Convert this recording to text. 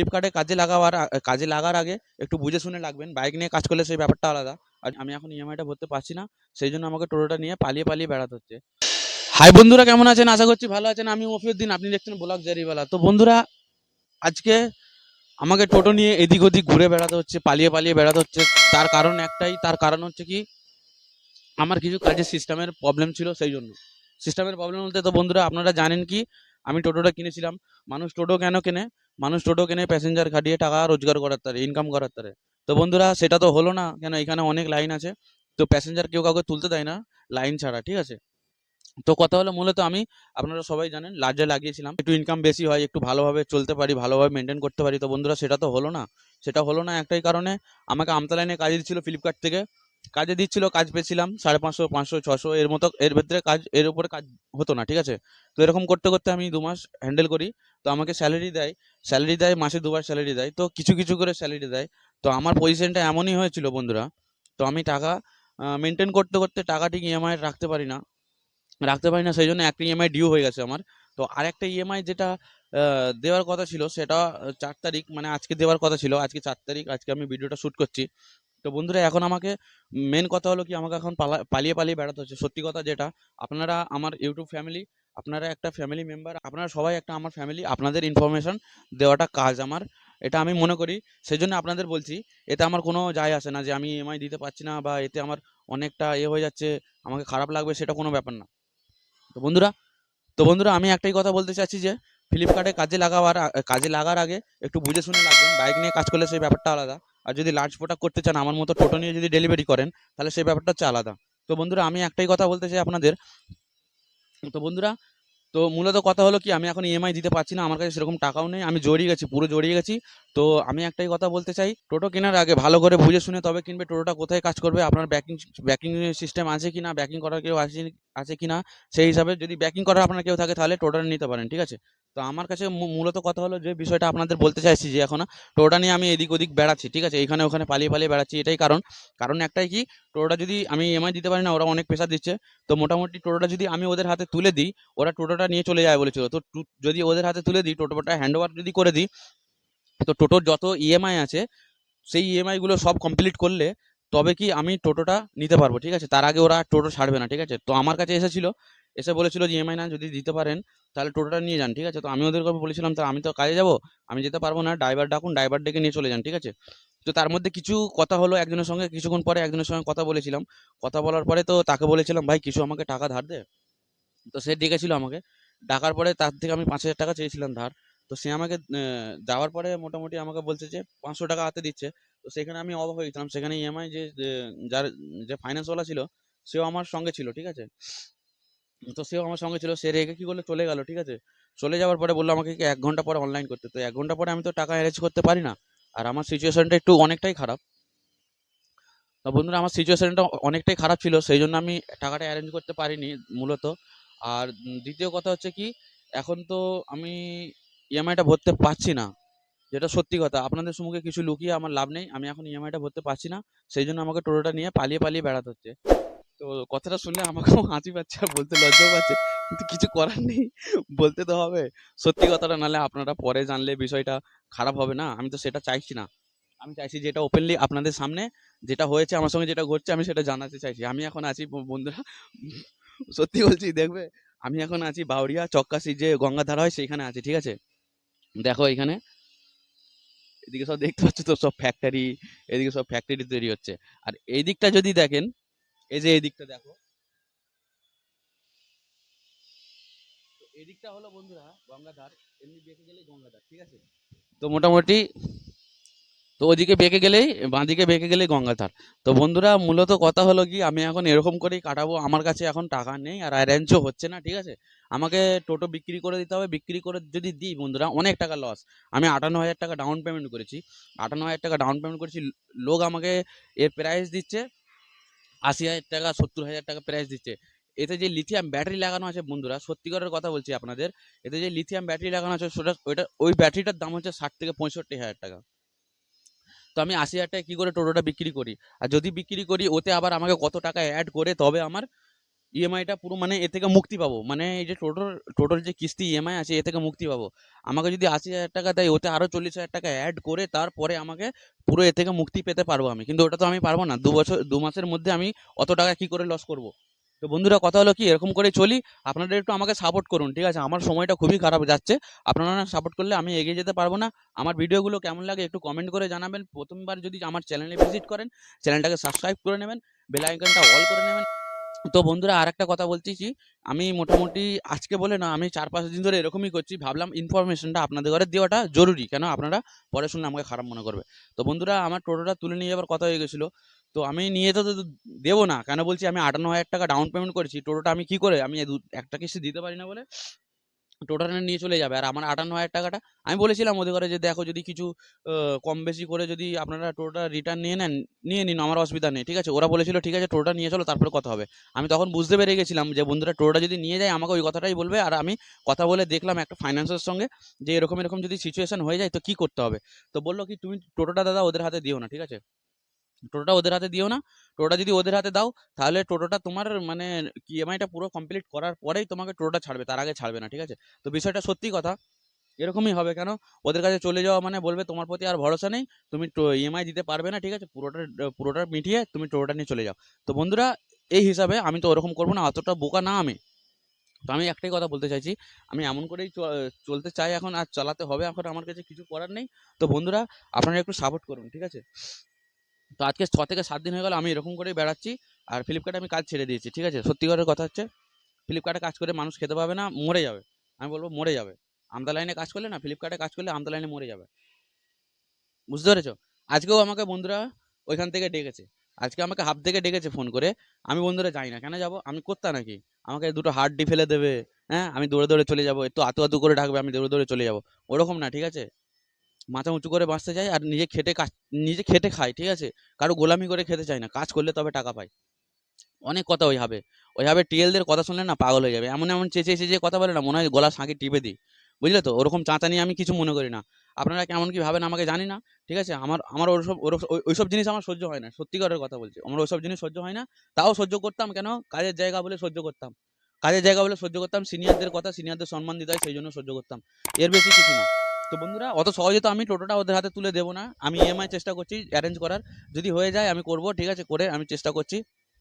ফ্লিপকার্টে কাজে লাগাবার কাজে লাগার আগে একটু বুঝে শুনে লাগবেন বাইক নিয়ে কাজ করলে সেই ব্যাপারটা আলাদা। আর আমি এখন ইএমআইটা ভরতে পারছি না, সেই জন্য আমাকে টোটোটা নিয়ে পালিয়ে পালিয়ে বেড়াতে হচ্ছে। হাই বন্ধুরা, কেমন আছেন? আশা করছি ভালো আছেন। আমি মফিউদ্দিন আপনি দেখছেন ব্লগ জারিওয়ালা। তো বন্ধুরা, আজকে আমাকে টোটো নিয়ে এদিক ওদিক ঘুরে বেড়াতে হচ্ছে, পালিয়ে পালিয়ে বেড়াতে হচ্ছে। তার কারণ একটাই, তার কারণ হচ্ছে কি, আমার কিছু কাজের সিস্টেমের প্রবলেম ছিল সেই জন্য। সিস্টেমের প্রবলেম বলতে তো বন্ধুরা, আপনারা জানেন কি, আমি টোটোটা কিনেছিলাম। মানুষ টোটো কেন কেনে? মানুষ টোটো কেনে প্যাসেঞ্জার খাটিয়ে টাকা রোজগার করার তারে ইনকাম করার তারে। তো বন্ধুরা, সেটা তো হলো না, কেন এখানে অনেক লাইন আছে। তো প্যাসেঞ্জার কেউ কাউকে তুলতে দেয় না লাইন ছাড়া, ঠিক আছে? তো কথা হলো মূলত আমি, আপনারা সবাই জানেন লার্জে লাগিয়েছিলাম। একটু ইনকাম বেশি হয়, একটু ভালোভাবে চলতে পারি, ভালোভাবে মেনটেন করতে পারি। তো বন্ধুরা, সেটা তো হলো না। সেটা হলো না একটাই কারণে, আমাকে আমতা লাইনে কাজ দিচ্ছিল ফ্লিপকার্ট থেকে। কাজে দিচ্ছিল, কাজ পেয়েছিলাম, সাড়ে পাঁচশো পাঁচশো, ছশো, এর মতো, এর ভেতরে কাজ, এর উপরে কাজ হতো না, ঠিক আছে? তো এরকম করতে করতে আমি দু মাস হ্যান্ডেল করি, তো আমাকে স্যালারি দেয় স্যালারি দেয়, মাসে দুবার স্যালারি দেয়, তো কিছু কিছু করে স্যালারি দেয়। তো আমার পজিশনটা এমনই হয়েছিল বন্ধুরা, তো আমি টাকা মেনটেন করতে করতে টাকা ঠিক ইএমআই রাখতে পারি না, রাখতে পারি না সেই জন্য একটা ইএমআই ডিউ হয়ে গেছে আমার। তো আরেকটা ইএমআই যেটা দেওয়ার কথা ছিল, সেটা চার তারিখ মানে আজকে দেওয়ার কথা ছিল, আজকে চার তারিখ, আজকে আমি ভিডিওটা শ্যুট করছি। তো বন্ধুরা, এখন আমাকে মেন কথা হলো কি, আমাকে এখন পালা, পালিয়ে পালিয়ে বেড়াতে হচ্ছে। সত্যি কথা যেটা, আপনারা আমার ইউটিউব ফ্যামিলি আপনারা একটা ফ্যামিলি মেম্বার আপনারা সবাই একটা আমার ফ্যামিলি আপনাদের ইনফরমেশন দেওয়াটা কাজ আমার। এটা আমি মনে করি সেই জন্য আপনাদের বলছি, এতে আমার কোনো যায় আসে না যে আমি ইএমআই দিতে পারছি না বা এতে আমার অনেকটা এ হয়ে যাচ্ছে, আমাকে খারাপ লাগবে, সেটা কোনো ব্যাপার না। তো বন্ধুরা তো বন্ধুরা, আমি একটাই কথা বলতে চাচ্ছি যে ফ্লিপকার্টে কাজে লাগাবার কাজে লাগার আগে একটু বুঝে শুনে লাগবেন, বাইক নিয়ে কাজ করলে সেই ব্যাপারটা আলাদা। আর যদি লার্জ প্রোডাক্ট করতে চান, আমার মতো টোটো নিয়ে যদি ডেলিভারি করেন, তাহলে সেই ব্যাপারটা হচ্ছে আলাদা। তো বন্ধুরা, আমি একটাই কথা বলতে চাই আপনাদের। তো বন্ধুরা, তো মূলত কথা হলো কি, আমি এখন ইএমআই দিতে পারছি না, আমার কাছে সেরকম টাকাও নেই, আমি জড়িয়ে গেছি, পুরো জড়িয়ে গেছি। তো আমি একটাই কথা বলতে চাই, টোটো কেনার আগে ভালো করে বুঝে শুনে তবে কিনবে, টোটোটা কোথায় কাজ করবে, আপনার ব্যাকিং ব্যাকিং সিস্টেম আছে কি না ব্যাকিং করার কেউ আছে আছে কি না সেই হিসাবে যদি ব্যাকিং করার আপনার কেউ থাকে, তাহলে টোটোটা নিতে পারেন, ঠিক আছে? তো আমার কাছে মূলত কথা হলো যে বিষয়টা আপনাদের বলতে চাইছি যে এখন টোটোটা নিয়ে আমি এদিক ওদিক বেড়াচ্ছি, ঠিক আছে? এখানে ওখানে পালিয়ে পালিয়ে বেড়াচ্ছি, এটাই কারণ। কারণ একটাই কি টোটোটা যদি আমি ইএমআই দিতে পারি না, ওরা অনেক প্রেশার দিচ্ছে। তো মোটামুটি টোটোটা যদি আমি ওদের হাতে তুলে দিই, ওরা টোটোটা নিয়ে চলে যায় বলেছিল। তো যদি ওদের হাতে তুলে দিই, টোটোটা হ্যান্ড ওভার যদি করে দিই, তো টোটোর যত ইএমআই আছে, সেই ইএমআই গুলো সব কমপ্লিট করলে তবে কি আমি টোটোটা নিতে পারব, ঠিক আছে? তার আগে ওরা টোটো ছাড়বে না, ঠিক আছে? তো আমার কাছে এসেছিল এসে বলেছিল যে ইএমআই না যদি দিতে পারেন, তাহলে টোটোটা নিয়ে যান, ঠিক আছে? তো আমি ওদেরকে বলেছিলাম তো আমি তো কাজে যাব, আমি যেতে পারব না ড্রাইভার ডাকুন ড্রাইভার ডেকে নিয়ে চলে যান, ঠিক আছে? তো তার মধ্যে কিছু কথা হলো একজনের সঙ্গে, কিছুক্ষণ পরে একজনের সঙ্গে কথা বলেছিলাম। কথা বলার পরে তো তাকে বলেছিলাম, ভাই, কিছু আমাকে টাকা ধার দে। তো সে ডেকেছিল আমাকে। ডাকার পরে তার থেকে আমি পাঁচ হাজার টাকা চেয়েছিলাম ধার। তো সে আমাকে যাওয়ার পরে মোটামুটি আমাকে বলছে যে পাঁচশো টাকা হাতে দিচ্ছে। তো সেখানে আমি অবাক হয়ে গেছিলাম। সেখানে ইএমআই যে যার, যে ফাইন্যান্সওয়ালা ছিল, সেও আমার সঙ্গে ছিল, ঠিক আছে? তো সেও আমার সঙ্গে ছিল। সে রেগে কি করলে? চলে গেল, ঠিক আছে? চলে যাওয়ার পরে বলল আমাকে কি এক ঘণ্টা পরে অনলাইন করতে। তো এক ঘণ্টা পরে আমি তো টাকা অ্যারেঞ্জ করতে পারি না। আর আমার সিচুয়েশনটা একটু অনেকটাই খারাপ। তো বন্ধুরা, আমার সিচুয়েশনটা অনেকটাই খারাপ ছিল। সেই জন্য আমি টাকাটা অ্যারেঞ্জ করতে পারিনি মূলত। আর দ্বিতীয় কথা হচ্ছে কি, এখন তো আমি ইএমআইটা ভরতে পারছি না। যেটা সত্যি কথা, আপনাদের সম্মুখে কিছু লুকিয়ে আমার লাভ নেই। আমি এখন ইএমআইটা ভরতে পারছি না। সেই জন্য আমাকে টোটোটা নিয়ে পালিয়ে পালিয়ে বেড়াতে হচ্ছে। তো কথাটা শুনলে আমাকেও হাসি পাচ্ছে বলতে লজ্জাও পাচ্ছে। কিন্তু কিছু করার নেই, বলতে তো হবে। সত্যি কথাটা নাহলে আপনারা পরে জানলে বিষয়টা খারাপ হবে না। আমি তো সেটা চাইছি না। আমি চাইছি যেটা ওপেনলি আপনাদের সামনে, যেটা হয়েছে, আমার সঙ্গে যেটা ঘটছে, আমি সেটা জানাতে চাইছি। আমি এখন আছি বন্ধুরা, সত্যি বলছি, দেখবে? আমি এখন আছি বাউরিয়া চক্কাশি যে গঙ্গাধার হয়, সেইখানে আছি, ঠিক আছে? দেখো এখানে। এদিকে সব দেখতে পাচ্ছ তো, সব ফ্যাক্টরি এদিকে সব ফ্যাক্টরি তৈরি হচ্ছে। আর এই দিকটা যদি দেখেন এই যে এই দিকটা দেখো। তো এই দিকটা হলো বন্ধুরা গঙ্গাধার, এমনি বেঁকে গেলেই গঙ্গাধার, ঠিক আছে? তো মোটামুটি তো ওদিকে বেঁকে গেলেই, বাঁদিকে বেঁকে গেলেই গঙ্গাধার। তো বন্ধুরা মূলত কথা হলো কি, আমি এখন এরকম করেই কাটাবো, আমার কাছে এখন টাকা নেই আর অ্যারেঞ্জও হচ্ছে না, ঠিক আছে? আমাকে টোটো বিক্রি করে দিতে হবে, বিক্রি করে যদি দিই বন্ধুরা, অনেক টাকা লস আমি আটান্ন হাজার টাকা ডাউন পেমেন্ট করেছি। আটান্ন হাজার টাকা ডাউন পেমেন্ট করেছি লোক আমাকে এর প্রাইস দিচ্ছে আশি হাজার টাকা, সত্তর হাজার টাকা প্রাইস দিচ্ছে। এতে যে লিথিয়াম ব্যাটারি লাগানো আছে বন্ধুরা সত্যিকারের কথা বলছি আপনাদের, এতে যে লিথিয়াম ব্যাটারি লাগানো আছে, সেটা, ওইটা, ওই ব্যাটারিটার দাম হচ্ছে ষাট থেকে পঁয়ষট্টি হাজার টাকা। তো আমি আশি হাজার টাকায় কী করে টোটোটা বিক্রি করি? আর যদি বিক্রি করি, ওতে আবার আমাকে কত টাকা অ্যাড করে, তবে আমার ইএমআইটা পুরো মানে এ থেকে মুক্তি পাবো। মানে এই যে টোটাল টোটাল যে কিস্তি ইএমআই আছে, এ থেকে মুক্তি পাবো। আমাকে যদি আশি হাজার টাকা দেয়, ওতে আরও চল্লিশ হাজার টাকা অ্যাড করে তারপরে আমাকে পুরো এ থেকে মুক্তি পেতে পারব আমি। কিন্তু ওটা তো আমি পারব না। দু বছর, দু মাসের মধ্যে আমি অত টাকা কি করে লস করব? তো বন্ধুরা, কথা হলো কি? এরকম করে চলি। আপনারা একটু আমাকে সাপোর্ট করুন, ঠিক আছে? আমার সময়টা খুবই খারাপ যাচ্ছে। আপনারা সাপোর্ট করলে আমি এগিয়ে যেতে পারব না। আমার ভিডিওগুলো কেমন লাগে একটু কমেন্ট করে জানাবেন। প্রথমবার যদি আমার চ্যানেলে ভিজিট করেন চ্যানেলটাকে সাবস্ক্রাইব করে নেবেন বেল আইকনটা অল করে নেবেন। তো বন্ধুরা আর একটা কথা বলতেছি। আমি মোটামুটি আজকে বলে না, আমি চার পাঁচ দিন ধরে এরকমই করছি। ভাবলাম ইনফরমেশনটা আপনাদের ঘরে দেওয়াটা জরুরি। কেন? আপনারা পরে শুনলে আমাকে খারাপ মনে করবে। তো বন্ধুরা আমার টোটোটা তুলে নিয়ে যাওয়ার কথা হয়ে গেছিল। তো আমি নিয়ে তো দেবো না। কেন বলছি আমি আটান্ন হাজার টাকা ডাউন পেমেন্ট করেছি। টোটোটা আমি কি করে? আমি একটা কিস্তি দিতে পারি না বলে। টোটোটা নিয়ে চলে যাবে। আর আমার আটান্ন হাজার টাকাটা আমি বলেছিলাম ওদের ঘরে যে, দেখো যদি কিছু কম বেশি করে যদি আপনারা টোটোটা রিটার্ন নিয়ে নেন, নিয়ে নিন, আমার অসুবিধা নেই, ঠিক আছে? ওরা বলেছিল, ঠিক আছে টোটোটা নিয়ে চলো, তারপরে কথা হবে। আমি তখন বুঝতে পেরে গেছিলাম যে, বন্ধুরা টোটোটা যদি নিয়ে যায়, আমাকে ওই কথাটাই বলবে। আর আমি কথা বলে দেখলাম একটা ফাইন্যান্সের সঙ্গে যে, এরকম এরকম যদি সিচুয়েশন হয়ে যায়, তো কি করতে হবে? তো বলল কি, তুমি টোটোটা দাদা ওদের হাতে দিও না, ঠিক আছে? টোটোটা ওদের হাতে দিও না। টোটোটা যদি ওদের হাতে দাও, তাহলে টোটোটা তোমার মানে কি ইএমআইটা পুরো কমপ্লিট করার পরেই তোমাকে টোটোটা ছাড়বে, তার আগে ছাড়বে না, ঠিক আছে? তো বিষয়টা সত্যি কথা, এরকমই হবে কেন? ওদের কাছে চলে যাওয়া মানে বলবে তোমার প্রতি আর ভরসা নেই, তুমি ইএমআই দিতে পারবে না, ঠিক আছে? পুরোটা পুরোটা মিটিয়ে তুমি টোটোটা নিয়ে চলে যাও। তো বন্ধুরা, এই হিসাবে আমি তো ওরকম করব না, অতটা বোকা না আমি। তো আমি একটাই কথা বলতে চাইছি, আমি এমন করেই চলতে চাই এখন, আর চালাতে হবে এখন, আমার কাছে কিছু করার নেই। তো বন্ধুরা, আপনারা একটু সাপোর্ট করুন, ঠিক আছে? তো আজকে ছ থেকে সাত দিন হয়ে গেল, আমি এরকম করেই বেড়াচ্ছি আর ফ্লিপকার্টে আমি কাজ ছেড়ে দিয়েছি, ঠিক আছে? সত্যি করে কথা হচ্ছে ফ্লিপকার্টে কাজ করে মানুষ খেতে পাবে না, মরে যাবে। আমি বলব মরে যাবে। আমদা লাইনে কাজ করলে না ফ্লিপকার্টে কাজ করলে আমদা লাইনে মরে যাবে। বুঝতে পেরেছ? আজকেও আমাকে বন্ধুরা ওইখান থেকে ডেকেছে। আজকে আমাকে হাফ থেকে ডেকেছে ফোন করে, আমি বন্ধুরা যাই না, কেন যাব? আমি করতা নাকি? আমাকে দুটো হাড্ডি ফেলে দেবে হ্যাঁ? আমি দৌড়ে দৌড়ে চলে যাব, একটু আতু আতু করে ডাকবে আমি দৌড়ে দৌড়ে চলে যাব। ওরকম না, ঠিক আছে? মাথা উঁচু করে বাঁচতে চাই আর নিজে খেটে কাজ, নিজে খেটে খাই ঠিক আছে? কারও গোলামি করে খেতে চাই না, কাজ করলে তবে টাকা পাই অনেক কথা ওই হবে ওইভাবে টিএলদের কথা শুনলে না পাগল হয়ে যাবে। এমন এমন চেঁচে চেঁচে কথা বলে না, মনে হয় গলা সাঁকি টিপে দিই। বুঝলে তো? ওরকম চাঁচা নিয়ে আমি কিছু মনে করি না। আপনারা কেমন কি ভাবেন আমাকে জানি না, ঠিক আছে? আমার আমার ওই- ওইসব জিনিস আমার সহ্য হয় না, সত্যিকারের কথা বলছি। আমার ওইসব জিনিস সহ্য হয় না, তাও সহ্য করতাম কেন? কাজের জায়গা বলে সহ্য করতাম। কাজের জায়গা বলে সহ্য করতাম সিনিয়রদের কথা সিনিয়রদের সম্মান দিতে হয়, সেই জন্য সহ্য করতাম। এর বেশি কিছু না। তো বন্ধুরা, অত সহজে তো আমি টোটোটা ওদের হাতে তুলে দেবো না। আমি ইএমআই চেষ্টা করছি অ্যারেঞ্জ করার। যদি হয়ে যায় আমি করব, ঠিক আছে, করে আমি চেষ্টা করছি।